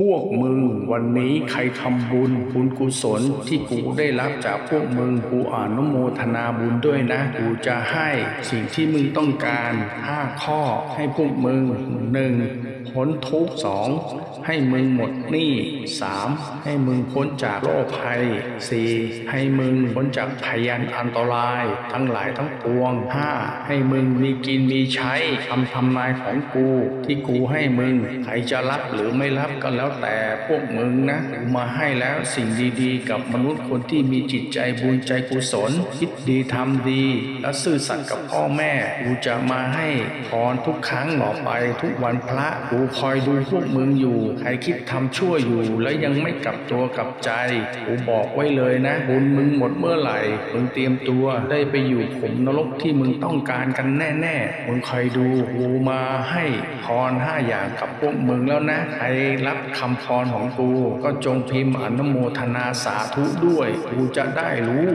พวกมึงวันนี้ใครทำบุญบุญกุศลที่กูได้รับจากพวกมึงกูอนุโมทนาบุญด้วยนะ กูจะให้สิ่งที่มึงต้องการห้าข้อให้พวกมึงหนึ่ง พ้นทุกสองให้มึงหมดหนี้สามให้มึงพ้นจากโรคภัยสี่ให้มึงพ้นจากพยันอันตรายทั้งหลายทั้งปวงห้าให้มึงมีกินมีใช้คำทำนายของกู ที่กูให้มึงใครจะรับหรือไม่รับก็แล้วแต่พวกมึงนะมาให้แล้วสิ่งดีๆ กับมนุษย์คนที่มีจิตใจบุญใจกุศล คิดดีทำดี และซื่อสัตย์กับพ่อแม่กูจะมาให้พรทุกครั้งต่อไปทุกวันพระกููคอยดูพวกมึงอยู่ ใครคิดทำชั่วอยู่ แล้วยังไม่กลับตัวกลับใจ กูบอกไว้เลยนะ บุญมึงหมดเมื่อไหร่ มึงเตรียมตัวได้ไปอยู่ขุมนรกที่มึงต้องการกันแน่ๆ มึงคอยดู กูมาให้พรห้าอย่างกับพวกมึงแล้วนะ ใครรับคำพรของกู ก็จงพิมพ์อนุโมทนาสาธุด้วย กูจะได้รู้